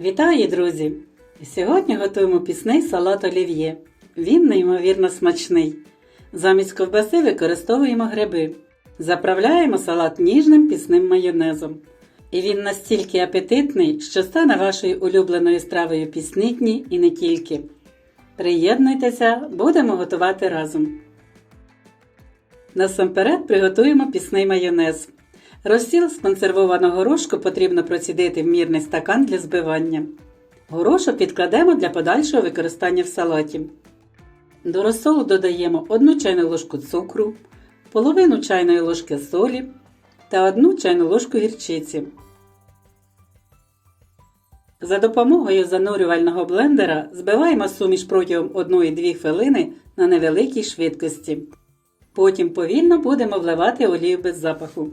Вітаю, друзі! Сьогодні готуємо пісний салат олів'є. Він неймовірно смачний. Замість ковбаси використовуємо гриби. Заправляємо салат ніжним пісним майонезом. І він настільки апетитний, що стане вашою улюбленою стравою пісні дні і не тільки. Приєднуйтеся, будемо готувати разом. Насамперед приготуємо пісний майонез. Розсіл з консервованого горошку потрібно процідити в мірний стакан для збивання. Горошок підкладемо для подальшого використання в салаті. До розсолу додаємо 1 чайну ложку цукру, половину чайної ложки солі та 1 чайну ложку гірчиці. За допомогою занурювального блендера збиваємо суміш протягом 1-2 хвилини на невеликій швидкості. Потім повільно будемо вливати олію без запаху.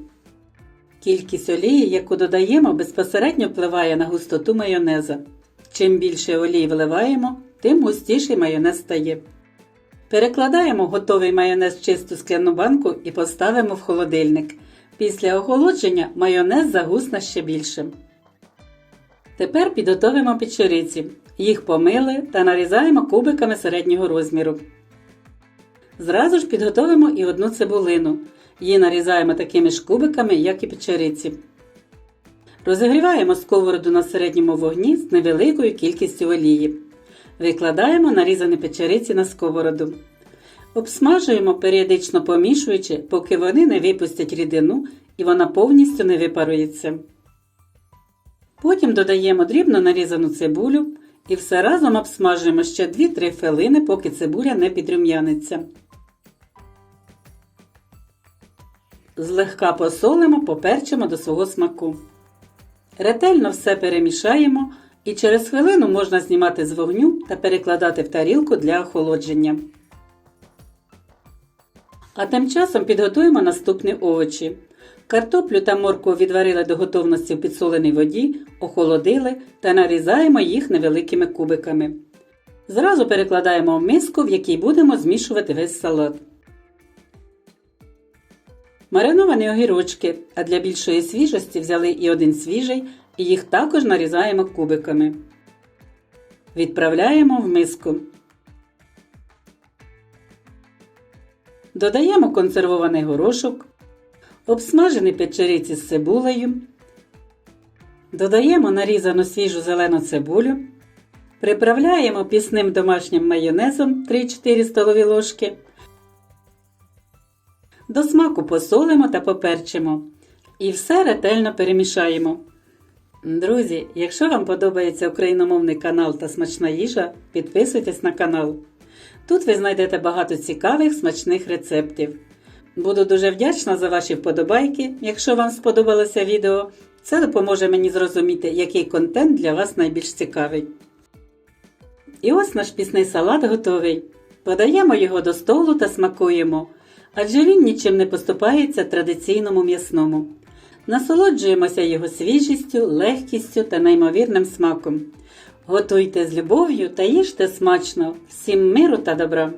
Кількість олії, яку додаємо, безпосередньо впливає на густоту майонеза. Чим більше олії вливаємо, тим густіший майонез стає. Перекладаємо готовий майонез в чисту скляну банку і поставимо в холодильник. Після охолодження майонез загусне ще більше. Тепер підготовимо печериці. Їх помили та нарізаємо кубиками середнього розміру. Зразу ж підготовимо і одну цибулину. Її нарізаємо такими ж кубиками, як і печериці. Розігріваємо сковороду на середньому вогні з невеликою кількістю олії. Викладаємо нарізані печериці на сковороду. Обсмажуємо періодично помішуючи, поки вони не випустять рідину і вона повністю не випарується. Потім додаємо дрібно нарізану цибулю і все разом обсмажуємо ще 2-3 хвилини, поки цибуля не підрум'яниться. Злегка посолимо, поперчимо до свого смаку. Ретельно все перемішаємо і через хвилину можна знімати з вогню та перекладати в тарілку для охолодження. А тим часом підготуємо наступні овочі. Картоплю та моркву відварили до готовності в підсоленій воді, охолодили та нарізаємо їх невеликими кубиками. Зразу перекладаємо в миску, в якій будемо змішувати весь салат. Мариновані огірочки, а для більшої свіжості взяли і один свіжий, і їх також нарізаємо кубиками. Відправляємо в миску. Додаємо консервований горошок, обсмажені печериці з цибулею. Додаємо нарізану свіжу зелену цибулю. Приправляємо пісним домашнім майонезом 3-4 столові ложки. До смаку посолимо та поперчимо. І все ретельно перемішаємо. Друзі, якщо вам подобається україномовний канал та смачна їжа, підписуйтесь на канал. Тут ви знайдете багато цікавих смачних рецептів. Буду дуже вдячна за ваші вподобайки, якщо вам сподобалося відео. Це допоможе мені зрозуміти, який контент для вас найбільш цікавий. І ось наш пісний салат готовий. Подаємо його до столу та смакуємо, адже він нічим не поступається традиційному м'ясному. Насолоджуємося його свіжістю, легкістю та неймовірним смаком. Готуйте з любов'ю та їжте смачно. Всім миру та добра!